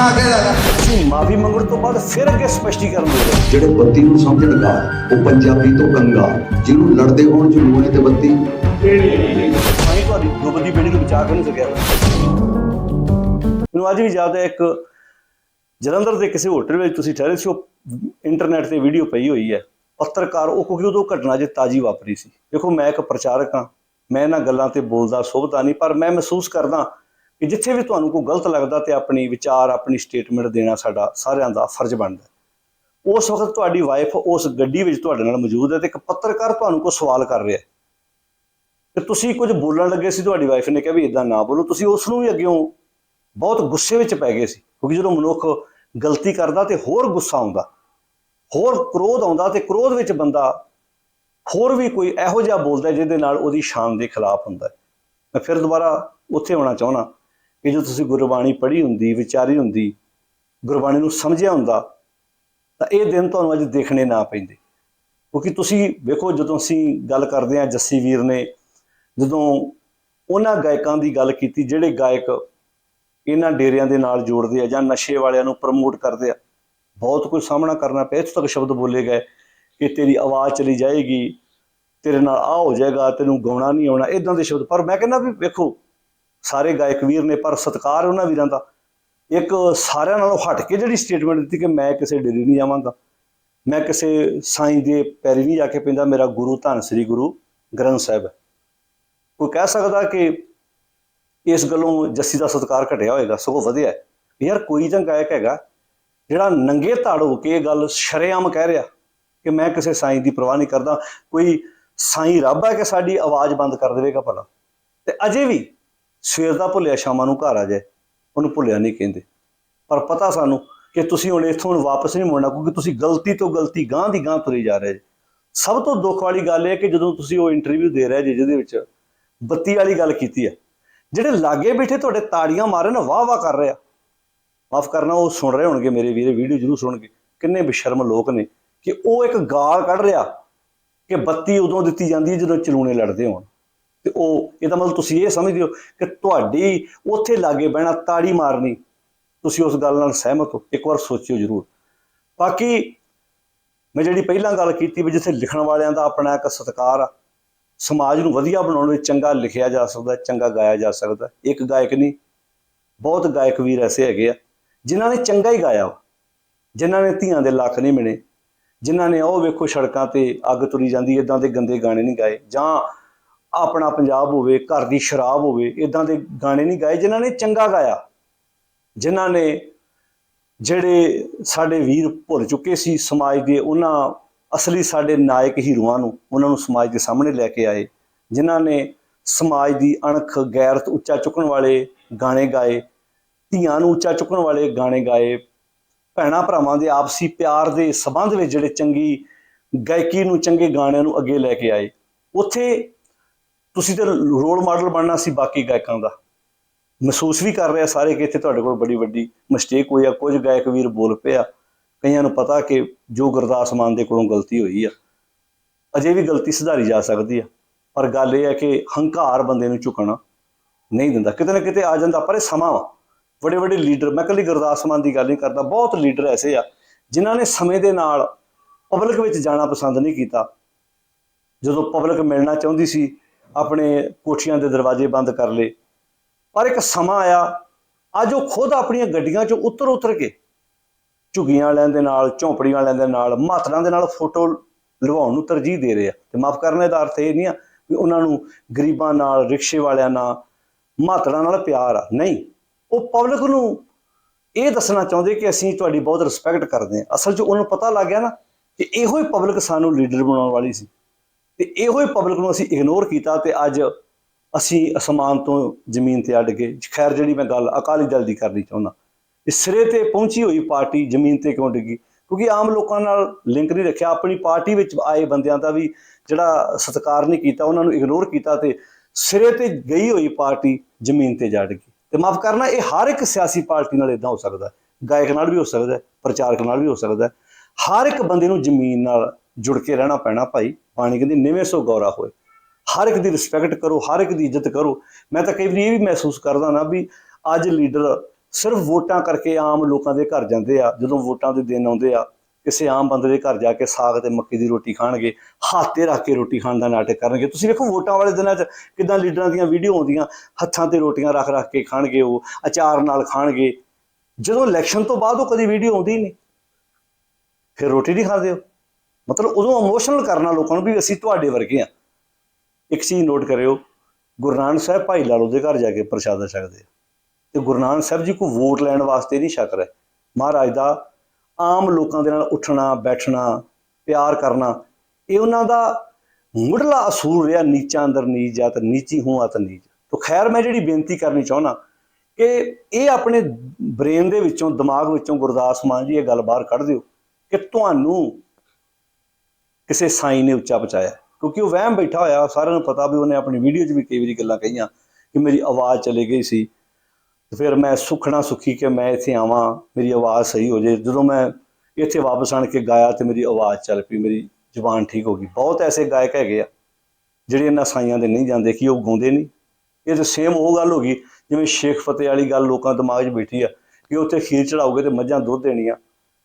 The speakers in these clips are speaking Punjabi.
ਬਣਾ ਕੇ ਲੈ ਮਾਫੀ ਮੰਗਣ ਤੋਂ ਬਾਅਦ ਫਿਰ ਅੱਗੇ ਸਪਸ਼ਟੀਕਰਨ ਦੇ ਜਿਹੜੇ ਬੱਤੀ ਨੂੰ ਸਮਝਣਗਾ ਉਹ ਪੰਜਾਬੀ ਤੋਂ ਕੰਗਾ ਜਿਹਨੂੰ ਲੜਦੇ ਹੋਣ ਜਨੂਏ ਤੇ ਬੱਤੀ। ਸਾਈਂ ਤੁਹਾਡੀ ਡੁੱਬਦੀ ਬੇੜੀ ਨੂੰ ਬਚਾ ਕੇ ਨਹੀਂ ਸਕਿਆ। ਮੈਨੂੰ ਅੱਜ ਵੀ ਯਾਦ ਹੈ, ਇੱਕ ਜਲੰਧਰ ਦੇ ਕਿਸੇ ਹੋਟਲ ਵਿੱਚ ਤੁਸੀਂ ਠਹਿਰੇ ਸੀ, ਉਹ ਇੰਟਰਨੈਟ ਤੇ ਵੀਡੀਓ ਪਈ ਹੋਈ ਹੈ। ਪੱਤਰਕਾਰ, ਉਹ ਕਿਉਂਕਿ ਉਦੋਂ ਘਟਨਾ ਜੇ ਤਾਜੀ ਵਾਪਰੀ ਸੀ। ਦੇਖੋ, ਮੈਂ ਇੱਕ ਪ੍ਰਚਾਰਕ ਹਾਂ। ਮੈਂ ਇਹਨਾਂ ਗੱਲਾਂ ਤੇ ਬੋਲਦਾ ਸੋਭਦਾ ਨਹੀਂ, ਪਰ ਮੈਂ ਮਹਿਸੂਸ ਕਰਦਾ ਕਿ ਜਿੱਥੇ ਵੀ ਤੁਹਾਨੂੰ ਕੋਈ ਗਲਤ ਲੱਗਦਾ ਤੇ ਆਪਣੀ ਵਿਚਾਰ, ਆਪਣੀ ਸਟੇਟਮੈਂਟ ਦੇਣਾ ਸਾਡਾ ਸਾਰਿਆਂ ਦਾ ਫਰਜ਼ ਬਣਦਾ ਉਸ ਵਕਤ ਤੁਹਾਡੀ ਵਾਈਫ ਉਸ ਗੱਡੀ ਵਿੱਚ ਤੁਹਾਡੇ ਨਾਲ ਮੌਜੂਦ ਹੈ ਤੇ ਇੱਕ ਪੱਤਰਕਾਰ ਤੁਹਾਨੂੰ ਕੋਈ ਸਵਾਲ ਕਰ ਰਿਹਾ ਹੈ। ਤੇ ਤੁਸੀਂ ਕੁਝ ਬੋਲਣ ਲੱਗੇ ਸੀ, ਤੁਹਾਡੀ ਵਾਈਫ ਨੇ ਕਿਹਾ ਵੀ ਇਦਾਂ ਨਾ ਬੋਲੋ, ਤੁਸੀਂ ਉਸ ਨੂੰ ਵੀ ਅੱਗਿਓਂ ਬਹੁਤ ਗੁੱਸੇ ਵਿੱਚ ਪੈ ਗਏ ਸੀ, ਕਿਉਂਕਿ ਜਦੋਂ ਮਨੁੱਖ ਗਲਤੀ ਕਰਦਾ ਤੇ ਹੋਰ ਗੁੱਸਾ ਆਉਂਦਾ, ਹੋਰ ਕ੍ਰੋਧ ਆਉਂਦਾ ਤੇ ਕ੍ਰੋਧ ਵਿੱਚ ਬੰਦਾ ਹੋਰ ਵੀ ਕੋਈ ਇਹੋ ਜਿਹਾ ਬੋਲਦਾ ਜਿਹਦੇ ਨਾਲ ਉਹਦੀ ਸ਼ਾਨ ਦੇ ਖਿਲਾਫ ਹੁੰਦਾ ਮੈਂ ਫਿਰ ਦੁਬਾਰਾ ਉੱਥੇ ਆਉਣਾ ਚਾਹਣਾ ਕਿ ਜੋ ਤੁਸੀਂ ਗੁਰਬਾਣੀ ਪੜ੍ਹੀ ਹੁੰਦੀ, ਵਿਚਾਰੀ ਹੁੰਦੀ, ਗੁਰਬਾਣੀ ਨੂੰ ਸਮਝਿਆ ਹੁੰਦਾ, ਤਾਂ ਇਹ ਦਿਨ ਤੁਹਾਨੂੰ ਅੱਜ ਦੇਖਣੇ ਨਾ ਪੈਂਦੇ। ਕਿਉਂਕਿ ਤੁਸੀਂ ਵੇਖੋ, ਜਦੋਂ ਅਸੀਂ ਗੱਲ ਕਰਦੇ ਹਾਂ ਜੱਸੀ ਵੀਰ ਨੇ, ਜਦੋਂ ਉਹਨਾਂ ਗਾਇਕਾਂ ਦੀ ਗੱਲ ਕੀਤੀ, ਜਿਹੜੇ ਗਾਇਕ ਇਹਨਾਂ ਡੇਰਿਆਂ ਦੇ ਨਾਲ ਜੋੜਦੇ ਆ ਜਾਂ ਨਸ਼ੇ ਵਾਲਿਆਂ ਨੂੰ ਪ੍ਰਮੋਟ ਕਰਦੇ ਆ, ਬਹੁਤ ਕੁਝ ਸਾਹਮਣਾ ਕਰਨਾ ਪਿਆ, ਇੱਥੋਂ ਤੱਕ ਸ਼ਬਦ ਬੋਲੇ ਗਏ ਕਿ ਤੇਰੀ ਆਵਾਜ਼ ਚਲੀ ਜਾਏਗੀ, ਤੇਰੇ ਨਾਲ ਆ ਹੋ ਜਾਏਗਾ, ਤੈਨੂੰ ਗਾਉਣਾ ਨਹੀਂ ਆਉਣਾ ਇਦਾਂ ਦੇ ਸ਼ਬਦ। ਪਰ ਮੈਂ ਕਹਿੰਦਾ ਵੀ ਵੇਖੋ ਸਾਰੇ ਗਾਇਕ ਵੀਰ ਨੇ, ਪਰ ਸਤਿਕਾਰ ਉਹਨਾਂ ਵੀਰਾਂ ਦਾ। ਇੱਕ ਸਾਰਿਆਂ ਨਾਲੋਂ ਹਟ ਕੇ ਜਿਹੜੀ ਸਟੇਟਮੈਂਟ ਦਿੱਤੀ ਕਿ ਮੈਂ ਕਿਸੇ ਡੇਰੀ ਨਹੀਂ ਜਾਵਾਂਗਾ। ਮੈਂ ਕਿਸੇ ਸਾਈਂ ਦੇ ਪੈਰੀ ਨਹੀਂ ਜਾ ਕੇ ਪੈਂਦਾ, ਮੇਰਾ ਗੁਰੂ ਧੰਨ ਸ੍ਰੀ ਗੁਰੂ ਗ੍ਰੰਥ ਸਾਹਿਬ ਹੈ। ਕੋਈ ਕਹਿ ਸਕਦਾ ਕਿ ਇਸ ਗੱਲੋਂ ਜੱਸੀ ਦਾ ਸਤਿਕਾਰ ਘਟਿਆ ਹੋਏਗਾ? ਸਗੋਂ ਵਧਿਆ ਹੈ। ਯਾਰ ਕੋਈ ਤਾਂ ਗਾਇਕ ਹੈਗਾ, ਜਿਹੜਾ ਨੰਗੇ ਧੜ ਹੋ ਕੇ ਇਹ ਗੱਲ ਸ਼ਰੇਆਮ ਕਹਿ ਰਿਹਾ ਕਿ ਮੈਂ ਕਿਸੇ ਸਾਈਂ ਦੀ ਪਰਵਾਹ ਨਹੀਂ ਕਰਦਾ, ਕੋਈ ਸਾਈਂ ਰੱਬ ਹੈ ਕਿ ਸਾਡੀ ਆਵਾਜ਼ ਬੰਦ ਕਰ ਦੇਵੇਗਾ ਭਲਾ? ਤੇ ਅਜੇ ਵੀ ਸਵੇਰ ਦਾ ਭੁੱਲਿਆ, ਸ਼ਾਮਾਂ ਨੂੰ ਘਰ ਆ ਜਾਏ। ਉਹਨੂੰ ਭੁੱਲਿਆ ਨਹੀਂ ਕਹਿੰਦੇ। ਪਰ ਪਤਾ ਸਾਨੂੰ ਕਿ ਤੁਸੀਂ ਹੁਣ ਇੱਥੋਂ ਹੁਣ ਵਾਪਸ ਨਹੀਂ ਮੁੜਨਾ, ਕਿਉਂਕਿ ਤੁਸੀਂ ਗਲਤੀ ਤੋਂ ਗਲਤੀ ਗਾਂ ਦੀ ਗਾਂ ਤੁਰੇ ਜਾ ਰਹੇ ਜੀ। ਸਭ ਤੋਂ ਦੁੱਖ ਵਾਲੀ ਗੱਲ ਇਹ ਹੈ ਕਿ ਜਦੋਂ ਤੁਸੀਂ ਉਹ ਇੰਟਰਵਿਊ ਦੇ ਰਹੇ ਜੀ, ਜਿਹਦੇ ਵਿੱਚ ਬੱਤੀ ਵਾਲੀ ਗੱਲ ਕੀਤੀ ਆ ਜਿਹੜੇ ਲਾਗੇ ਬੈਠੇ ਤੁਹਾਡੇ ਤਾੜੀਆਂ ਮਾਰਨ ਵਾਹ ਵਾਹ ਕਰ ਰਿਹਾ ਮਾਫ ਕਰਨਾ, ਉਹ ਸੁਣ ਰਹੇ ਹੋਣਗੇ ਮੇਰੇ ਵੀਰੇ, ਵੀਡੀਓ ਜਰੂਰ ਸੁਣਨਗੇ। ਕਿੰਨੇ ਬੇਸ਼ਰਮ ਲੋਕ ਨੇ ਕਿ ਉਹ ਇੱਕ ਗਾਲ ਕੱਢ ਰਿਹਾ ਕਿ ਬੱਤੀ ਉਦੋਂ ਦਿੱਤੀ ਜਾਂਦੀ ਹੈ ਜਦੋਂ ਚਲੂਣੇ ਲੜਦੇ ਹੋਣ। ਤੇ ਉਹ ਇਹਦਾ ਮਤਲਬ ਤੁਸੀਂ ਇਹ ਸਮਝਦੇ ਹੋ ਕਿ ਤੁਹਾਡੀ ਉੱਥੇ ਲਾਗੇ ਬਹਿਣਾ ਤਾੜੀ ਮਾਰਨੀ, ਤੁਸੀਂ ਉਸ ਗੱਲ ਨਾਲ ਸਹਿਮਤ ਹੋ, ਇੱਕ ਵਾਰ ਸੋਚਿਓ ਜਰੂਰ। ਬਾਕੀ ਮੈਂ ਜਿਹੜੀ ਪਹਿਲਾਂ ਗੱਲ ਕੀਤੀ ਵੀ ਜਿੱਥੇ ਲਿਖਣ ਵਾਲਿਆਂ ਦਾ ਆਪਣਾ ਇੱਕ ਸਤਿਕਾਰ ਆ, ਸਮਾਜ ਨੂੰ ਵਧੀਆ ਬਣਾਉਣ ਵਿੱਚ ਚੰਗਾ ਲਿਖਿਆ ਜਾ ਸਕਦਾ, ਚੰਗਾ ਗਾਇਆ ਜਾ ਸਕਦਾ, ਇੱਕ ਗਾਇਕ ਨਹੀਂ, ਬਹੁਤ ਗਾਇਕ ਵੀਰ ਐਸੇ ਹੈਗੇ ਆ, ਜਿਨ੍ਹਾਂ ਨੇ ਚੰਗਾ ਹੀ ਗਾਇਆ ਵਾ, ਜਿਨ੍ਹਾਂ ਨੇ ਧੀਆਂ ਦੇ ਲੱਖ ਨਹੀਂ ਮਿਲੇ, ਜਿਨ੍ਹਾਂ ਨੇ ਉਹ ਵੇਖੋ ਸੜਕਾਂ ਤੇ ਅੱਗ ਤੁਰੀ ਜਾਂਦੀ ਇਦਾਂ ਦੇ ਗੰਦੇ ਗਾਣੇ ਨਹੀਂ ਗਾਏ, ਜਾਂ ਆਪਣਾ ਪੰਜਾਬ ਹੋਵੇ, ਘਰ ਦੀ ਸ਼ਰਾਬ ਹੋਵੇ ਇਦਾਂ ਦੇ ਗਾਣੇ ਨਹੀਂ ਗਾਏ ਜਿਨ੍ਹਾਂ ਨੇ ਚੰਗਾ ਗਾਇਆ। ਜਿਨ੍ਹਾਂ ਨੇ ਜਿਹੜੇ ਸਾਡੇ ਵੀਰ ਭੁੱਲ ਚੁੱਕੇ ਸੀ ਸਮਾਜ ਦੇ, ਉਹਨਾਂ ਅਸਲੀ ਸਾਡੇ ਨਾਇਕ ਹੀਰੋਆਂ ਨੂੰ, ਉਹਨਾਂ ਨੂੰ ਸਮਾਜ ਦੇ ਸਾਹਮਣੇ ਲੈ ਕੇ ਆਏ, ਜਿਨ੍ਹਾਂ ਨੇ ਸਮਾਜ ਦੀ ਅਣਖ ਗੈਰਤ ਉੱਚਾ ਚੁੱਕਣ ਵਾਲੇ ਗਾਣੇ ਗਾਏ, ਧੀਆਂ ਨੂੰ ਉੱਚਾ ਚੁੱਕਣ ਵਾਲੇ ਗਾਣੇ ਗਾਏ, ਭੈਣਾਂ ਭਰਾਵਾਂ ਦੇ ਆਪਸੀ ਪਿਆਰ ਦੇ ਸਬੰਧ ਵਿੱਚ ਜਿਹੜੇ ਚੰਗੀ ਗਾਇਕੀ ਨੂੰ, ਚੰਗੇ ਗਾਣਿਆਂ ਨੂੰ ਅੱਗੇ ਲੈ ਕੇ ਆਏ। ਉੱਥੇ ਤੁਸੀਂ ਤੇ ਰੋਲ ਮਾਡਲ ਬਣਨਾ ਸੀ ਬਾਕੀ ਗਾਇਕਾਂ ਦਾ। ਮਹਿਸੂਸ ਵੀ ਕਰ ਰਿਹਾ ਸਾਰੇ ਕਿ ਇੱਥੇ ਤੁਹਾਡੇ ਕੋਲ ਬੜੀ ਵੱਡੀ ਮਿਸਟੇਕ ਹੋਈ ਆ। ਕੁਝ ਗਾਇਕ ਵੀਰ ਬੋਲ ਪਿਆ ਕਈਆਂ ਨੂੰ ਪਤਾ ਕਿ ਜੋ ਗੁਰਦਾਸ ਮਾਨ ਦੇ ਕੋਲੋਂ ਗਲਤੀ ਹੋਈ ਆ। ਅਜੇ ਵੀ ਗਲਤੀ ਸੁਧਾਰੀ ਜਾ ਸਕਦੀ ਆ। ਪਰ ਗੱਲ ਇਹ ਹੈ ਕਿ ਹੰਕਾਰ ਬੰਦੇ ਨੂੰ ਝੁਕਣਾ ਨਹੀਂ ਦਿੰਦਾ। ਕਿਤੇ ਨਾ ਕਿਤੇ ਆ ਜਾਂਦਾ, ਪਰ ਇਹ ਸਮਾਂ ਵਾ। ਵੱਡੇ ਵੱਡੇ ਲੀਡਰ, ਮੈਂ ਕੱਲੀ ਗੁਰਦਾਸ ਮਾਨ ਦੀ ਗੱਲ ਨਹੀਂ ਕਰਦਾ। ਬਹੁਤ ਲੀਡਰ ਐਸੇ ਆ, ਜਿਨ੍ਹਾਂ ਨੇ ਸਮੇਂ ਦੇ ਨਾਲ ਪਬਲਿਕ ਵਿੱਚ ਜਾਣਾ ਪਸੰਦ ਨਹੀਂ ਕੀਤਾ। ਜਦੋਂ ਪਬਲਿਕ ਮਿਲਣਾ ਚਾਹੁੰਦੀ ਸੀ ਆਪਣੇ ਕੋਠੀਆਂ ਦੇ ਦਰਵਾਜ਼ੇ ਬੰਦ ਕਰ ਲਏ। ਪਰ ਇੱਕ ਸਮਾਂ ਆਇਆ, ਅੱਜ ਉਹ ਖੁਦ ਆਪਣੀਆਂ ਗੱਡੀਆਂ 'ਚੋਂ ਉਤਰ ਉਤਰ ਕੇ ਝੁੱਗੀਆਂ ਵਾਲਿਆਂ ਦੇ ਨਾਲ, ਝੌਂਪੜੀਆਂ ਵਾਲਿਆਂ ਦੇ ਨਾਲ ਮਾਤਰਾਂ ਦੇ ਨਾਲ ਫੋਟੋ ਲਵਾਉਣ ਨੂੰ ਤਰਜੀਹ ਦੇ ਰਹੇ ਆ। ਤੇ ਮਾਫ ਕਰਨੇ ਦਾ ਅਰਥ ਇਹ ਨਹੀਂ ਆ ਵੀ ਉਹਨਾਂ ਨੂੰ ਗਰੀਬਾਂ ਨਾਲ, ਰਿਕਸ਼ੇ ਵਾਲਿਆਂ ਨਾਲ ਮਾਤਰਾਂ ਨਾਲ ਪਿਆਰ ਆ। ਨਹੀਂ, ਉਹ ਪਬਲਿਕ ਨੂੰ ਇਹ ਦੱਸਣਾ ਚਾਹੁੰਦੇ ਕਿ ਅਸੀਂ ਤੁਹਾਡੀ ਬਹੁਤ ਰਿਸਪੈਕਟ ਕਰਦੇ ਹਾਂ ਅਸਲ 'ਚ ਉਹਨਾਂ ਨੂੰ ਪਤਾ ਲੱਗ ਗਿਆ ਨਾ ਕਿ ਇਹੋ ਹੀ ਪਬਲਿਕ ਸਾਨੂੰ ਲੀਡਰ ਬਣਾਉਣ ਵਾਲੀ ਸੀ। ਤੇ ਇਹੋ ਹੀ ਪਬਲਿਕ ਨੂੰ ਅਸੀਂ ਇਗਨੋਰ ਕੀਤਾ ਤੇ ਅੱਜ ਅਸੀਂ ਅਸਮਾਨ ਤੋਂ ਜ਼ਮੀਨ ਤੇ ਅੱਡ ਗਏ। ਖੈਰ, ਜਿਹੜੀ ਮੈਂ ਗੱਲ ਅਕਾਲੀ ਦਲ ਦੀ ਕਰਨੀ ਚਾਹੁੰਦਾ ਇਸ ਸਿਰੇ ਤੇ ਪਹੁੰਚੀ ਹੋਈ ਪਾਰਟੀ ਜ਼ਮੀਨ ਤੇ ਕਿਉਂ ਡਿੱਗੀ? ਕਿਉਂਕਿ ਆਮ ਲੋਕਾਂ ਨਾਲ ਲਿੰਕ ਨਹੀਂ ਰੱਖਿਆ। ਆਪਣੀ ਪਾਰਟੀ ਵਿੱਚ ਆਏ ਬੰਦਿਆਂ ਦਾ ਵੀ ਜਿਹੜਾ ਸਤਿਕਾਰ ਨਹੀਂ ਕੀਤਾ, ਉਹਨਾਂ ਨੂੰ ਇਗਨੋਰ ਕੀਤਾ ਤੇ ਸਿਰੇ ਤੇ ਗਈ ਹੋਈ ਪਾਰਟੀ ਜ਼ਮੀਨ ਤੇ ਜਾ ਡਿੱਗੀ। ਤੇ ਮਾਫ ਕਰਨਾ, ਇਹ ਹਰ ਇੱਕ ਸਿਆਸੀ ਪਾਰਟੀ ਨਾਲ ਇਦਾਂ ਹੋ ਸਕਦਾ ਗਾਇਕ ਨਾਲ ਵੀ ਹੋ ਸਕਦਾ ਪ੍ਰਚਾਰਕ ਨਾਲ ਵੀ ਹੋ ਸਕਦਾ ਹਰ ਇੱਕ ਬੰਦੇ ਨੂੰ ਜ਼ਮੀਨ ਨਾਲ ਜੁੜ ਕੇ ਰਹਿਣਾ ਪੈਣਾ ਭਾਈ। ਪਾਣੀ ਕਹਿੰਦੀ, ਨਿਵੇਂ ਸੋ ਗੌਰਾ ਹੋਏ। ਹਰ ਇੱਕ ਦੀ ਰਿਸਪੈਕਟ ਕਰੋ, ਹਰ ਇੱਕ ਦੀ ਇੱਜ਼ਤ ਕਰੋ। ਮੈਂ ਤਾਂ ਕਈ ਵਾਰੀ ਇਹ ਵੀ ਮਹਿਸੂਸ ਕਰਦਾ ਨਾ ਵੀ ਅੱਜ ਲੀਡਰ ਸਿਰਫ ਵੋਟਾਂ ਕਰਕੇ ਆਮ ਲੋਕਾਂ ਦੇ ਘਰ ਜਾਂਦੇ ਆ, ਜਦੋਂ ਵੋਟਾਂ ਦੇ ਦਿਨ ਆਉਂਦੇ ਆ, ਕਿਸੇ ਆਮ ਬੰਦੇ ਦੇ ਘਰ ਜਾ ਕੇ ਸਾਗ ਤੇ ਮੱਕੀ ਦੀ ਰੋਟੀ ਖਾਣਗੇ ਹੱਥ ਤੇ ਰੱਖ ਕੇ ਰੋਟੀ ਖਾਣ ਦਾ ਨਾਟਕ ਕਰਨਗੇ। ਤੁਸੀਂ ਵੇਖੋ ਵੋਟਾਂ ਵਾਲੇ ਦਿਨਾਂ 'ਚ ਕਿਦਾਂ ਲੀਡਰਾਂ ਦੀਆਂ ਵੀਡੀਓ ਆਉਂਦੀਆਂ, ਹੱਥਾਂ ਤੇ ਰੋਟੀਆਂ ਰੱਖ ਰੱਖ ਕੇ ਖਾਣਗੇ ਉਹ, ਅਚਾਰ ਨਾਲ ਖਾਣਗੇ। ਜਦੋਂ ਇਲੈਕਸ਼ਨ ਤੋਂ ਬਾਅਦ ਉਹ ਕਦੀ ਵੀਡੀਓ ਆਉਂਦੀ ਨਹੀਂ। ਫਿਰ ਰੋਟੀ ਨਹੀਂ ਖਾਂਦੇ ਹੋ ਮਤਲਬ ਉਦੋਂ ਇਮੋਸ਼ਨਲ ਕਰਨਾ ਲੋਕਾਂ ਨੂੰ ਵੀ ਅਸੀਂ ਤੁਹਾਡੇ ਵਰਗੇ ਆ। ਇੱਕ ਚੀਜ਼ ਨੋਟ ਕਰਿਓ, ਗੁਰੂ ਨਾਨਕ ਸਾਹਿਬ ਭਾਈ ਲਾਲੋ ਦੇ ਘਰ ਜਾ ਕੇ ਪ੍ਰਸ਼ਾਦਾ ਛਕਦੇ ਆ। ਤੇ ਗੁਰੂ ਨਾਨਕ ਸਾਹਿਬ ਜੀ ਕੋ ਵੋਟ ਲੈਣ ਵਾਸਤੇ ਨਹੀਂ ਛਕ ਰਹੇ। ਮਹਾਰਾਜ ਦਾ ਆਮ ਲੋਕਾਂ ਦੇ ਨਾਲ ਉੱਠਣਾ, ਬੈਠਣਾ, ਪਿਆਰ ਕਰਨਾ, ਇਹ ਉਹਨਾਂ ਦਾ ਮੁੱਢਲਾ ਅਸੂਲ ਰਿਹਾ ਨੀਚਾਂ ਅੰਦਰ ਨੀਚ ਜਾਤ ਨੀਚੀ ਹੂੰ ਅਤ ਨੀਚ। ਤੋ ਖੈਰ, ਮੈਂ ਜਿਹੜੀ ਬੇਨਤੀ ਕਰਨੀ ਚਾਹੁੰਦਾ ਕਿ ਇਹ ਆਪਣੇ ਬ੍ਰੇਨ ਦੇ ਵਿੱਚੋਂ, ਦਿਮਾਗ ਵਿੱਚੋਂ ਗੁਰਦਾਸ ਮਾਨ ਜੀ ਇਹ ਗੱਲ ਬਾਹਰ ਕੱਢ ਦਿਓ ਕਿ ਤੁਹਾਨੂੰ ਕਿਸੇ ਸਾਈਂ ਨੇ ਉੱਚਾ ਪਹੁੰਚਾਇਆ। ਕਿਉਂਕਿ ਉਹ ਵਹਿਮ ਬੈਠਾ ਹੋਇਆ ਸਾਰਿਆਂ ਨੂੰ ਪਤਾ ਵੀ ਉਹਨੇ ਆਪਣੀ ਵੀਡੀਓ 'ਚ ਵੀ ਕਈ ਵਾਰੀ ਗੱਲਾਂ ਕਹੀਆਂ ਕਿ ਮੇਰੀ ਆਵਾਜ਼ ਚਲੇ ਗਈ ਸੀ। ਫਿਰ ਮੈਂ ਸੁਖਣਾ ਸੁਖੀ ਕਿ ਮੈਂ ਇੱਥੇ ਆਵਾਂ, ਮੇਰੀ ਆਵਾਜ਼ ਸਹੀ ਹੋ ਜੇ। ਜਦੋਂ ਮੈਂ ਇੱਥੇ ਵਾਪਸ ਆਣ ਕੇ ਗਾਇਆ ਤੇ ਮੇਰੀ ਆਵਾਜ਼ ਚੱਲ ਪਈ, ਮੇਰੀ ਜ਼ੁਬਾਨ ਠੀਕ ਹੋ ਗਈ। ਬਹੁਤ ਐਸੇ ਗਾਇਕ ਹੈਗੇ ਆ, ਜਿਹੜੇ ਇਹਨਾਂ ਸਾਈਆਂ ਦੇ ਨਹੀਂ ਜਾਂਦੇ ਕਿ ਉਹ ਗਾਉਂਦੇ ਨਹੀਂ। ਇਹ ਤਾਂ ਸੇਮ ਉਹ ਗੱਲ ਹੋ ਗਈ, ਜਿਵੇਂ ਸ਼ੇਖ ਫਤਿਹ ਵਾਲੀ ਗੱਲ ਲੋਕਾਂ ਦਿਮਾਗ 'ਚ ਬੈਠੀ ਆ ਕਿ ਉੱਥੇ ਖੀਰ ਚੜਾਓਗੇ ਤੇ ਮੱਝਾਂ ਦੁੱਧ ਦੇਣੀਆਂ।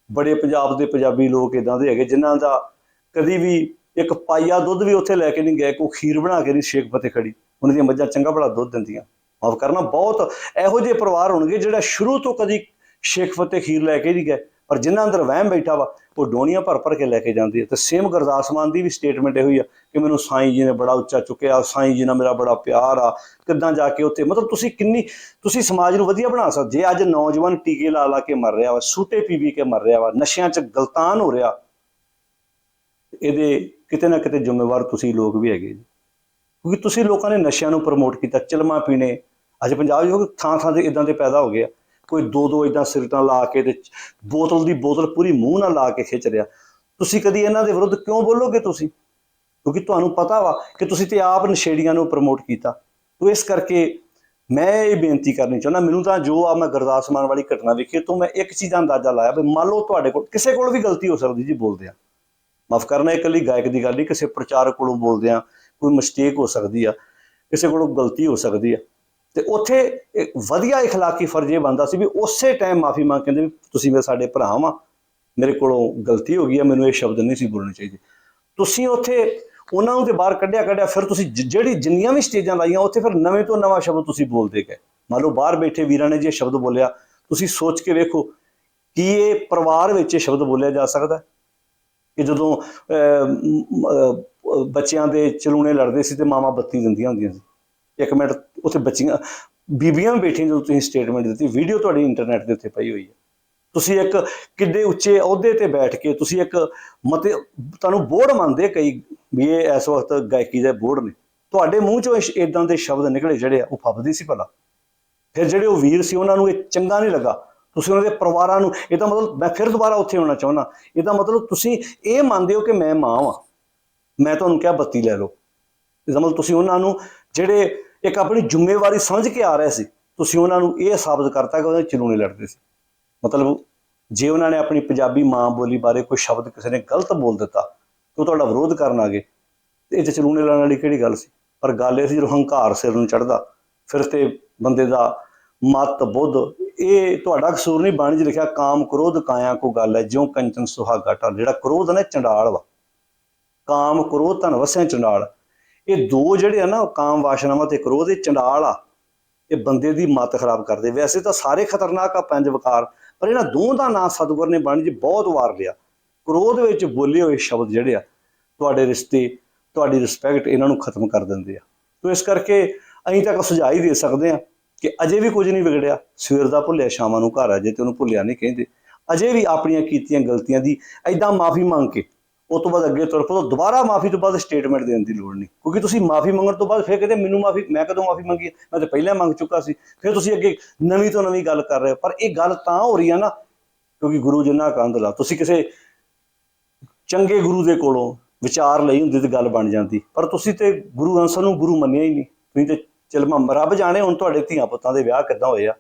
ਬੜੇ ਪੰਜਾਬ ਦੇ ਪੰਜਾਬੀ ਲੋਕ ਇਦਾਂ ਦੇ ਹੈਗੇ, ਜਿਨ੍ਹਾਂ ਦਾ ਕਦੀ ਵੀ ਇੱਕ ਪਾਈਆ ਦੁੱਧ ਵੀ ਉੱਥੇ ਲੈ ਕੇ ਨਹੀਂ ਗਏ, ਕੋਈ ਖੀਰ ਬਣਾ ਕੇ ਨਹੀਂ ਸ਼ੇਖ ਫਤਿਹ ਖੜੀ ਉਹਨਾਂ ਦੀਆਂ ਮੱਝਾਂ ਚੰਗਾ ਬੜਾ ਦੁੱਧ ਦਿੰਦੀਆਂ। ਮਾਫ ਕਰਨਾ, ਬਹੁਤ ਇਹੋ ਜਿਹੇ ਪਰਿਵਾਰ ਹੋਣਗੇ ਜਿਹੜਾ ਸ਼ੁਰੂ ਤੋਂ ਕਦੀ ਸ਼ੇਖ ਫਤਿਹ ਖੀਰ ਲੈ ਕੇ ਨਹੀਂ ਗਏ, ਪਰ ਜਿਨ੍ਹਾਂ ਅੰਦਰ ਵਹਿਮ ਬੈਠਾ ਵਾ, ਉਹ ਡੋਣੀਆਂ ਭਰ ਭਰ ਕੇ ਲੈ ਕੇ ਜਾਂਦੀ ਹੈ ਤੇ ਸੇਮ ਗੁਰਦਾਸ ਮਾਨ ਦੀ ਵੀ ਸਟੇਟਮੈਂਟ ਇਹੋ ਹੀ ਆ ਕਿ ਮੈਨੂੰ ਸਾਈਂ ਜੀ ਨੇ ਬੜਾ ਉੱਚਾ ਚੁੱਕਿਆ, ਸਾਈਂ ਜੀ ਨਾਲ ਮੇਰਾ ਬੜਾ ਪਿਆਰ ਆ, ਕਿੱਦਾਂ ਜਾ ਕੇ ਉੱਥੇ, ਮਤਲਬ ਤੁਸੀਂ ਕਿੰਨੀ, ਤੁਸੀਂ ਸਮਾਜ ਨੂੰ ਵਧੀਆ ਬਣਾ ਸਕਦੇ ਜੇ ਅੱਜ ਨੌਜਵਾਨ ਟੀਕੇ ਲਾ ਲਾ ਕੇ ਮਰ ਰਿਹਾ ਵਾ, ਸੂਟੇ ਪੀ ਪੀ ਕੇ ਮਰ ਰਿਹਾ ਵਾ, ਨਸ਼ਿਆਂ 'ਚ ਗਲਤਾਨ ਹੋ ਰਿਹਾ ਇਹਦੇ ਕਿਤੇ ਨਾ ਕਿਤੇ ਜ਼ਿੰਮੇਵਾਰ ਤੁਸੀਂ ਲੋਕ ਵੀ ਹੈਗੇ ਜੀ। ਕਿਉਂਕਿ ਤੁਸੀਂ ਲੋਕਾਂ ਨੇ ਨਸ਼ਿਆਂ ਨੂੰ ਪ੍ਰਮੋਟ ਕੀਤਾ, ਚਲਮਾ ਪੀਣੇ। ਅੱਜ ਪੰਜਾਬ ਜੋ ਥਾਂ ਥਾਂ ਤੇ ਇਦਾਂ ਦੇ ਪੈਦਾ ਹੋ ਗਿਆ ਕੋਈ ਦੋ ਦੋ ਇਦਾਂ ਸਿਰਟਾਂ ਲਾ ਕੇ ਤੇ ਬੋਤਲ ਦੀ ਬੋਤਲ ਪੂਰੀ ਮੂੰਹ ਨਾਲ ਲਾ ਕੇ ਖਿੱਚ ਰਿਹਾ। ਤੁਸੀਂ ਕਦੀ ਇਹਨਾਂ ਦੇ ਵਿਰੁੱਧ ਕਿਉਂ ਬੋਲੋਗੇ ਤੁਸੀਂ? ਕਿਉਂਕਿ ਤੁਹਾਨੂੰ ਪਤਾ ਵਾ ਕਿ ਤੁਸੀਂ ਤੇ ਆਪ ਨਸ਼ੇੜੀਆਂ ਨੂੰ ਪ੍ਰਮੋਟ ਕੀਤਾ। ਤੋ ਇਸ ਕਰਕੇ ਮੈਂ ਇਹ ਬੇਨਤੀ ਕਰਨੀ ਚਾਹੁੰਦਾ, ਮੈਨੂੰ ਤਾਂ ਜੋ ਆ ਮੈਂ ਗੁਰਦਾਸ ਮਾਨ ਵਾਲੀ ਘਟਨਾ ਵੇਖੀ, ਤੋਂ ਮੈਂ ਇੱਕ ਚੀਜ਼ ਦਾ ਅੰਦਾਜ਼ਾ ਲਾਇਆ ਵੀ ਮੰਨ ਲਓ ਤੁਹਾਡੇ ਕੋਲ, ਕਿਸੇ ਕੋਲ ਵੀ ਗਲਤੀ ਹੋ ਸਕਦੀ ਜੀ ਬੋਲਦੇ ਆ ਮਾਫ ਕਰਨਾ ਇਹ ਇਕੱਲੀ ਗਾਇਕ ਦੀ ਗੱਲ ਨਹੀਂ ਕਿਸੇ ਪ੍ਰਚਾਰਕ ਕੋਲੋਂ ਬੋਲਦੇ ਆ ਕੋਈ ਮਿਸਟੇਕ ਹੋ ਸਕਦੀ ਆ ਕਿਸੇ ਕੋਲੋਂ ਗਲਤੀ ਹੋ ਸਕਦੀ ਆ ਤੇ ਉੱਥੇ ਇੱਕ ਵਧੀਆ اخلاقی ਫਰਜ਼ ਇਹ ਬਣਦਾ ਸੀ ਵੀ ਉਸੇ ਟਾਈਮ ਮਾਫੀ ਮੰਗ ਕਹਿੰਦੇ ਵੀ ਤੁਸੀਂ ਮੇਰੇ ਸਾਡੇ ਭਰਾ ਵਾਂ ਮੇਰੇ ਕੋਲੋਂ ਗਲਤੀ ਹੋ ਗਈ ਆ ਮੈਨੂੰ ਇਹ ਸ਼ਬਦ ਨਹੀਂ ਸੀ ਬੋਲਣੇ ਚਾਹੀਦੇ ਤੁਸੀਂ ਉੱਥੇ ਉਹਨਾਂ ਨੂੰ ਤੇ ਬਾਹਰ ਕੱਢਿਆ ਕੱਢਿਆ ਫਿਰ ਤੁਸੀਂ ਜ- ਜਿਹੜੀ ਜਿੰਨੀਆਂ ਵੀ ਸਟੇਜਾਂ ਲਾਈਆਂ ਉੱਥੇ ਫਿਰ ਨਵੇਂ ਤੋਂ ਨਵਾਂ ਸ਼ਬਦ ਤੁਸੀਂ ਬੋਲਦੇ ਗਏ ਮੰਨ ਲਓ ਬਾਹਰ ਬੈਠੇ ਵੀਰਾਂ ਨੇ ਜੇ ਸ਼ਬਦ ਬੋਲਿਆ ਤੁਸੀਂ ਸੋਚ ਕੇ ਵੇਖੋ ਕੀ ਇਹ ਪਰਿਵਾਰ ਵਿੱਚ ਇਹ ਸ਼ਬਦ ਬੋਲਿਆ ਜਾ ਸਕਦਾ ਹੈ? ਕਿ ਜਦੋਂ ਅਹ, ਬੱਚਿਆਂ ਦੇ ਚਲੂਣੇ ਲੜਦੇ ਸੀ ਤੇ ਮਾਵਾਂ ਬੱਤੀ ਦਿੰਦੀਆਂ ਹੁੰਦੀਆਂ ਸੀ। ਇੱਕ ਮਿੰਟ ਉੱਥੇ ਬੱਚੀਆਂ ਬੀਬੀਆਂ ਵੀ ਬੈਠੀਆਂ ਜਦੋਂ ਤੁਸੀਂ ਸਟੇਟਮੈਂਟ ਦਿੱਤੀ ਵੀਡੀਓ ਤੁਹਾਡੀ ਇੰਟਰਨੈਟ ਦੇ ਉੱਤੇ ਪਈ ਹੋਈ ਹੈ। ਤੁਸੀਂ ਇੱਕ ਕਿੱਡੇ ਉੱਚੇ ਅਹੁਦੇ ਤੇ ਬੈਠ ਕੇ ਤੁਸੀਂ ਇੱਕ ਮਤੇ ਤੁਹਾਨੂੰ ਬੋਰਡ ਮੰਨਦੇ ਕਈ ਵੀ ਇਹ ਇਸ ਵਕਤ ਗਾਇਕੀ ਦੇ ਬੋਰਡ ਨੇ। ਤੁਹਾਡੇ ਮੂੰਹ ਚੋਂ ਇਦਾਂ ਦੇ ਸ਼ਬਦ ਨਿਕਲੇ ਜਿਹੜੇ ਆ ਉਹ ਫੱਬਦੀ ਸੀ ਭਲਾ। ਫਿਰ ਜਿਹੜੇ ਉਹ ਵੀਰ ਸੀ ਉਹਨਾਂ ਨੂੰ ਇਹ ਚੰਗਾ ਨਹੀਂ ਲੱਗਾ। ਤੁਸੀਂ ਉਹਨਾਂ ਦੇ ਪਰਿਵਾਰਾਂ ਨੂੰ ਇਹਦਾ ਮਤਲਬ ਮੈਂ ਫਿਰ ਦੁਬਾਰਾ ਉੱਥੇ ਆਉਣਾ ਚਾਹੁੰਦਾ। ਇਹਦਾ ਮਤਲਬ ਤੁਸੀਂ ਇਹ ਮੰਨਦੇ ਹੋ ਕਿ ਮੈਂ ਮਾਂ ਵਾਂ। ਮੈਂ ਤੁਹਾਨੂੰ ਕਿਹਾ ਬੱਤੀ ਲੈ ਲਓ। ਇਹਦਾ ਮਤਲਬ ਤੁਸੀਂ ਉਹਨਾਂ ਨੂੰ ਜਿਹੜੇ ਇੱਕ ਆਪਣੀ ਜ਼ਿੰਮੇਵਾਰੀ ਸਮਝ ਕੇ ਆ ਰਹੇ ਸੀ, ਤੁਸੀਂ ਉਹਨਾਂ ਨੂੰ ਇਹ ਸਾਬਤ ਕਰਤਾ ਕਿ ਉਹਨਾਂ ਦੇ ਚਲੂਣੇ ਲੜਦੇ ਸੀ। ਮਤਲਬ ਜੇ ਉਹਨਾਂ ਨੇ ਆਪਣੀ ਪੰਜਾਬੀ ਮਾਂ ਬੋਲੀ ਬਾਰੇ ਕੋਈ ਸ਼ਬਦ ਕਿਸੇ ਨੇ ਗਲਤ ਬੋਲ ਦਿੱਤਾ, ਤੇ ਉਹ ਤੁਹਾਡਾ ਵਿਰੋਧ ਕਰਨ ਆ ਗਏ। ਤੇ ਇਹ 'ਚ ਚਲੂਣੇ ਲੜਨ ਵਾਲੀ ਕਿਹੜੀ ਗੱਲ ਸੀ? ਪਰ ਗੱਲ ਇਹ ਸੀ ਜਦੋਂ ਹੰਕਾਰ ਸਿਰ ਨੂੰ ਚੜਦਾ ਫਿਰ ਤੇ ਬੰਦੇ ਦਾ ਮਤ, ਬੁੱਧ ਇਹ ਤੁਹਾਡਾ ਕਸੂਰ ਨਹੀਂ ਬਾਣੀ 'ਚ ਲਿਖਿਆ, ਕਾਮ ਕ੍ਰੋਧ ਕਾਇਆ ਕੋ ਗੱਲ ਹੈ, ਜਿਉ ਕੰਚਨ ਸੁਹਾਗਾ ਟਲ ਜਿਹੜਾ ਕ੍ਰੋਧ ਹੈ ਨਾ ਚੰਡਾਲ ਵਾ। ਕਾਮ ਕ੍ਰੋਧ ਧਨ ਵਸਿਆ ਚੰਡਾਲ। ਇਹ ਦੋ ਜਿਹੜੇ ਆ ਨਾ ਕਾਮ ਵਾਸ਼ਨਾਵਾਂ ਤੇ ਕ੍ਰੋਧ, ਇਹ ਚੰਡਾਲ ਆ। ਇਹ ਬੰਦੇ ਦੀ ਮੱਤ ਖਰਾਬ ਕਰਦੇ। ਵੈਸੇ ਤਾਂ ਸਾਰੇ ਖਤਰਨਾਕ ਆ ਪੰਜ ਵਿਕਾਰ, ਪਰ ਇਹਨਾਂ ਦੋਹਾਂ ਦਾ ਨਾਂ ਸਤਿਗੁਰ ਨੇ ਬਾਣੀ 'ਚ ਬਹੁਤ ਵਾਰ ਲਿਆ। ਕ੍ਰੋਧ ਵਿੱਚ ਬੋਲੇ ਹੋਏ ਸ਼ਬਦ ਜਿਹੜੇ ਆ, ਤੁਹਾਡੇ ਰਿਸ਼ਤੇ, ਤੁਹਾਡੀ ਰਿਸਪੈਕਟ ਇਹਨਾਂ ਨੂੰ ਖਤਮ ਕਰ ਦਿੰਦੇ ਆ। ਤੋ ਇਸ ਕਰਕੇ ਅਸੀਂ ਤਾਂ ਇੱਕ ਸੁਝਾਅ ਹੀ ਦੇ ਸਕਦੇ ਆ। ਕਿ ਅਜੇ ਵੀ ਕੁਝ ਨਹੀਂ ਵਿਗੜਿਆ। ਸਵੇਰ ਦਾ ਭੁੱਲਿਆ, ਸ਼ਾਮਾਂ ਨੂੰ ਘਰ ਆ ਜੇ ਤੇ ਉਹਨੂੰ ਭੁੱਲਿਆ ਨਹੀਂ ਕਹਿੰਦੇ। ਅਜੇ ਵੀ ਆਪਣੀਆਂ ਕੀਤੀਆਂ ਗਲਤੀਆਂ ਦੀ ਐਦਾਂ ਮਾਫੀ ਮੰਗ ਕੇ ਉਸ ਤੋਂ ਬਾਅਦ ਅੱਗੇ ਤੁਰ ਪਓ, ਦੁਬਾਰਾ ਮਾਫੀ ਤੋਂ ਬਾਅਦ ਸਟੇਟਮੈਂਟ ਦੇਣ ਦੀ ਲੋੜ ਨਹੀਂ। ਕਿਉਂਕਿ ਤੁਸੀਂ ਮਾਫੀ ਮੰਗਣ ਤੋਂ ਬਾਅਦ ਫਿਰ ਕਹਿੰਦੇ ਮੈਨੂੰ ਮਾਫੀ, ਮੈਂ ਕਦੋਂ ਮਾਫੀ ਮੰਗੀ? ਮੈਂ ਤਾਂ ਪਹਿਲਾਂ ਮੰਗ ਚੁੱਕਾ ਸੀ। ਫਿਰ ਤੁਸੀਂ ਅੱਗੇ ਨਵੀਂ ਤੋਂ ਨਵੀਂ ਗੱਲ ਕਰ ਰਹੇ ਹੋ। ਪਰ ਇਹ ਗੱਲ ਤਾਂ ਹੋ ਰਹੀ ਆ ਨਾ, ਕਿਉਂਕਿ ਗੁਰੂ ਜਿੰਨਾ ਕੰਧ ਲਾ। ਤੁਸੀਂ ਕਿਸੇ ਚੰਗੇ ਗੁਰੂ ਦੇ ਕੋਲੋਂ ਵਿਚਾਰ ਲਈ ਹੁੰਦੀ ਤੇ ਗੱਲ ਬਣ ਜਾਂਦੀ। ਪਰ ਤੁਸੀਂ ਤੇ ਗੁਰੂ ਅੰਸਰ ਨੂੰ ਗੁਰੂ ਮੰਨਿਆ ਹੀ ਨਹੀਂ। ਤੁਸੀਂ ਤੇ ਚਲਮਾ ਰੱਬ ਜਾਣੇ ਹੁਣ ਤੁਹਾਡੇ ਧੀਆਂ ਪੁੱਤਾਂ ਦੇ ਵਿਆਹ ਕਿੱਦਾਂ ਹੋਏ ਆ?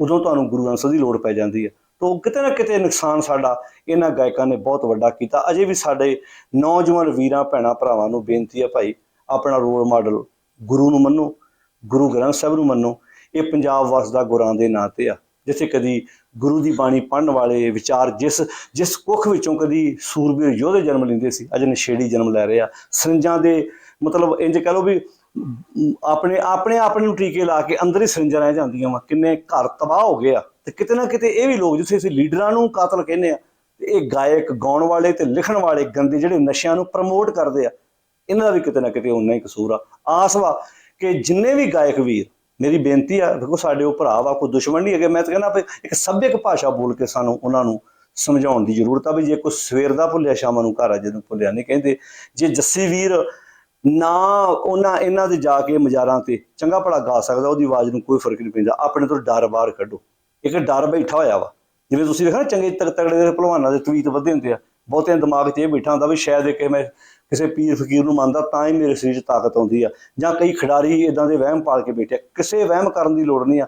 ਉਦੋਂ ਤੁਹਾਨੂੰ ਗੁਰੂ ਅੰਸਰ ਦੀ ਲੋੜ ਪੈ ਜਾਂਦੀ ਹੈ ਤੋਂ ਕਿਤੇ ਨਾ ਕਿਤੇ ਨੁਕਸਾਨ ਸਾਡਾ ਇਹਨਾਂ ਗਾਇਕਾਂ ਨੇ ਬਹੁਤ ਵੱਡਾ ਕੀਤਾ। ਅਜੇ ਵੀ ਸਾਡੇ ਨੌਜਵਾਨ ਵੀਰਾਂ, ਭੈਣਾਂ, ਭਰਾਵਾਂ ਨੂੰ ਬੇਨਤੀ ਹੈ ਭਾਈ, ਆਪਣਾ ਰੋਲ ਮਾਡਲ ਗੁਰੂ ਨੂੰ ਮੰਨੋ, ਗੁਰੂ ਗ੍ਰੰਥ ਸਾਹਿਬ ਨੂੰ ਮੰਨੋ। ਇਹ ਪੰਜਾਬ ਵਸਦਾ ਗੁਰਾਂ ਦੇ ਨਾਂ ਤੇ ਆ। ਜਿੱਥੇ ਕਦੀ ਗੁਰੂ ਦੀ ਬਾਣੀ ਪੜ੍ਹਨ ਵਾਲੇ ਵਿਚਾਰ ਜਿਸ ਜਿਸ ਕੁੱਖ ਵਿੱਚੋਂ ਕਦੀ ਸੂਰਬੀਰ ਯੋਧੇ ਜਨਮ ਲੈਂਦੇ ਸੀ, ਅੱਜ ਨਸ਼ੇੜੀ ਜਨਮ ਲੈ ਰਹੇ ਆ। ਸਰਿੰਜਾਂ ਦੇ ਮਤਲਬ ਇੰਜ ਕਹ ਲਓ ਵੀ ਆਪਣੇ ਆਪਣੇ ਆਪ ਨੂੰ ਟੀਕੇ ਲਾ ਕੇ ਅੰਦਰ ਹੀ ਸਰਿੰਜਾਂ ਰਹਿ ਜਾਂਦੀਆਂ ਵਾ। ਕਿੰਨੇ ਘਰ ਤਬਾਹ ਹੋ ਗਏ ਆ। ਤੇ ਕਿਤੇ ਨਾ ਕਿਤੇ ਇਹ ਵੀ ਲੋਕ ਜਿੱਥੇ ਅਸੀਂ ਲੀਡਰਾਂ ਨੂੰ ਕਾਤਲ ਕਹਿੰਦੇ ਆ, ਤੇ ਇਹ ਗਾਇਕ ਗਾਉਣ ਵਾਲੇ ਤੇ ਲਿਖਣ ਵਾਲੇ ਗੰਦੇ ਜਿਹੜੇ ਨਸ਼ਿਆਂ ਨੂੰ ਪ੍ਰਮੋਟ ਕਰਦੇ ਆ, ਇਹਨਾਂ ਦਾ ਵੀ ਕਿਤੇ ਨਾ ਕਿਤੇ ਉਨਾ ਹੀ ਕਸੂਰ ਆ। ਆਸ ਵਾ ਕਿ ਜਿੰਨੇ ਵੀ ਗਾਇਕ ਵੀਰ, ਮੇਰੀ ਬੇਨਤੀ ਆ, ਦੇਖੋ ਸਾਡੇ ਉਹ ਭਰਾ ਵਾ, ਕੋਈ ਦੁਸ਼ਮਣ ਨਹੀਂ ਹੈਗੇ। ਮੈਂ ਤਾਂ ਕਹਿੰਦਾ ਵੀ ਇੱਕ ਸੱਭਿਅਕ ਭਾਸ਼ਾ ਬੋਲ ਕੇ ਸਾਨੂੰ ਉਹਨਾਂ ਨੂੰ ਸਮਝਾਉਣ ਦੀ ਜ਼ਰੂਰਤ ਆ ਵੀ ਜੇ ਕੋਈ ਸਵੇਰ ਦਾ ਭੁੱਲਿਆ, ਸ਼ਾਮਾਂ ਨੂੰ ਘਰ ਆ ਜਦੋਂ ਭੁੱਲਿਆ, ਨਹੀਂ ਕਹਿੰਦੇ। ਜੇ ਜੱਸੀ ਵੀਰ ਨਾ ਉਹਨਾਂ, ਇਹਨਾਂ ਦੇ ਜਾ ਕੇ ਮਜ਼ਾਰਾਂ ਤੇ ਚੰਗਾ ਭਲਾ ਗਾ ਸਕਦਾ, ਉਹਦੀ ਆਵਾਜ਼ ਨੂੰ ਕੋਈ ਫ਼ਰਕ ਨਹੀਂ ਪੈਂਦਾ। ਆਪਣੇ ਤੋਂ ਡਰ ਬਾਹਰ ਕੱਢੋ। ਇੱਕ ਡਰ ਬੈਠਾ ਹੋਇਆ ਵਾ। ਜਿਵੇਂ ਤੁਸੀਂ ਦੇਖਿਆ ਨਾ, ਚੰਗੇ ਤਗ ਤਗੜੇ ਦੇ ਭਲਵਾਨਾਂ ਦੇ ਤਵੀਤ ਵਧੇ ਹੁੰਦੇ ਆ। ਬਹੁਤਿਆਂ ਦਿਮਾਗ 'ਚ ਇਹ ਬੈਠਾ ਹੁੰਦਾ ਵੀ ਸ਼ਾਇਦ ਕਿ ਮੈਂ ਕਿਸੇ ਪੀਰ ਫਕੀਰ ਨੂੰ ਮੰਨਦਾ ਤਾਂ ਹੀ ਮੇਰੇ ਸਰੀਰ 'ਚ ਤਾਕਤ ਆਉਂਦੀ ਆ। ਜਾਂ ਕਈ ਖਿਡਾਰੀ ਇਦਾਂ ਦੇ ਵਹਿਮ ਪਾਲ ਕੇ ਬੈਠੇ ਆ। ਕਿਸੇ ਵਹਿਮ ਕਰਨ ਦੀ ਲੋੜ ਨਹੀਂ ਆ।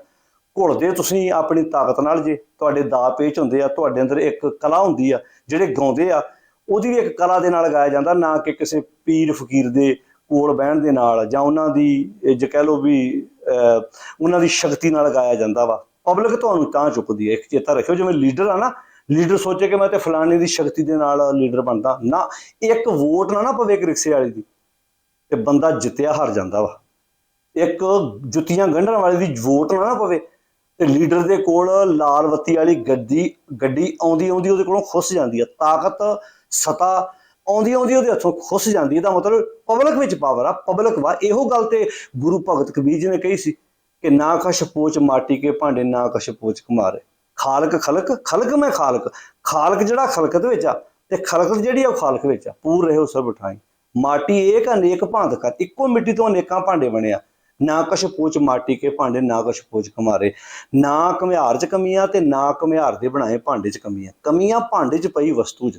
ਘੁਲਦੇ ਤੁਸੀਂ ਆਪਣੀ ਤਾਕਤ ਨਾਲ ਜੇ ਤੁਹਾਡੇ ਦਾ ਪੇਚ ਹੁੰਦੇ ਆ, ਤੁਹਾਡੇ ਅੰਦਰ ਇੱਕ ਕਲਾ ਹੁੰਦੀ ਆ, ਜਿਹੜੇ ਗਾਉਂਦੇ ਆ ਉਹਦੀ ਵੀ ਇੱਕ ਕਲਾ ਦੇ ਨਾਲ ਗਾਇਆ ਜਾਂਦਾ ਨਾ ਕਿ ਕਿਸੇ ਪੀਰ ਫਕੀਰ ਦੇ ਕੋਲ ਬਹਿਣ ਦੇ ਨਾਲ ਜਾਂ ਉਹਨਾਂ ਦੀ ਜੇ ਕਹਿ ਲਓ ਵੀ ਅਹ, ਉਹਨਾਂ ਦੀ ਸ਼ਕਤੀ ਨਾਲ ਗਾਇਆ ਜਾਂਦਾ ਵਾ। ਪਬਲਿਕ ਤੁਹਾਨੂੰ ਤਾਂ ਚੁੱਕਦੀ ਹੈ ਇੱਕ ਚੇਤਾ ਰੱਖਿਓ ਜਿਵੇਂ ਲੀਡਰ ਆ ਨਾ ਲੀਡਰ ਸੋਚੇ ਕਿ ਮੈਂ ਤੇ ਫਲਾਣੇ ਦੀ ਸ਼ਕਤੀ ਦੇ ਨਾਲ ਲੀਡਰ ਬਣਦਾ ਨਾ ਇੱਕ ਵੋਟ ਨਾ ਨਾ ਪਵੇ ਇੱਕ ਰਿਕਸ਼ੇ ਵਾਲੀ ਦੀ ਤੇ ਬੰਦਾ ਜਿੱਤਿਆ ਹਾਰ ਜਾਂਦਾ ਵਾ। ਇੱਕ ਜੁੱਤੀਆਂ ਗੰਢਣ ਵਾਲੇ ਦੀ ਵੋਟ ਨਾ ਨਾ ਪਵੇ ਤੇ ਲੀਡਰ ਦੇ ਕੋਲ ਲਾਲ ਬੱਤੀ ਵਾਲੀ ਗੱਡੀ ਗੱਡੀ ਆਉਂਦੀ ਆਉਂਦੀ ਉਹਦੇ ਕੋਲੋਂ ਖੁੱਸ ਜਾਂਦੀ ਹੈ ਤਾਕਤ ਸਤਾ ਆਉਂਦੀ ਆਉਂਦੀ ਉਹਦੇ ਹੱਥੋਂ ਖੁੱਸ ਜਾਂਦੀ ਹੈ। ਮਤਲਬ ਪਬਲਿਕ ਵਿੱਚ ਪਾਵਰ ਆ। ਪਬਲਿਕ ਵਾ, ਇਹੋ ਗੱਲ ਤੇ ਗੁਰੂ ਭਗਤ ਕਬੀਰ ਜੀ ਨੇ ਕਹੀ ਸੀ ਕਿ ਨਾ ਕਛ ਪੋਚ ਮਾਟੀ ਕੇ ਭਾਂਡੇ, ਨਾ ਕਛ ਪੋਚ ਕੁਮਾਰੇ। ਖਾਲਕ ਖਲਕ ਖਲਕ ਮੈਂ ਖਾਲਕ। ਖਾਲਕ ਜਿਹੜਾ ਖਲਕਤ ਵਿੱਚ ਆ ਤੇ ਖਲਕਤ ਜਿਹੜੀ ਆ ਉਹ ਖਾਲਕ ਵਿੱਚ ਆ। ਪੂਰ ਰਹੋ ਸਭ ਠਾਈ। ਮਾਟੀ ਏਕ ਅਨੇਕ ਭਾਂਤ ਕਰ ਇੱਕੋ ਮਿੱਟੀ ਤੋਂ ਅਨੇਕਾਂ ਭਾਂਡੇ ਬਣਿਆ ਨਾ ਕਛ ਪੋਚ ਮਾਟੀ ਕੇ ਭਾਂਡੇ, ਨਾ ਕਛ ਪੋਚ ਕੁਮਾਰੇ। ਨਾ ਘੁਮਿਆਰ ਚ ਕਮੀਆਂ ਤੇ ਨਾ ਘੁਮਿਆਰ ਦੇ ਬਣਾਏ ਭਾਂਡੇ ਚ ਕਮੀਆਂ। ਕਮੀਆਂ ਭਾਂਡੇ ਚ ਪਈ ਵਸਤੂ ਚ।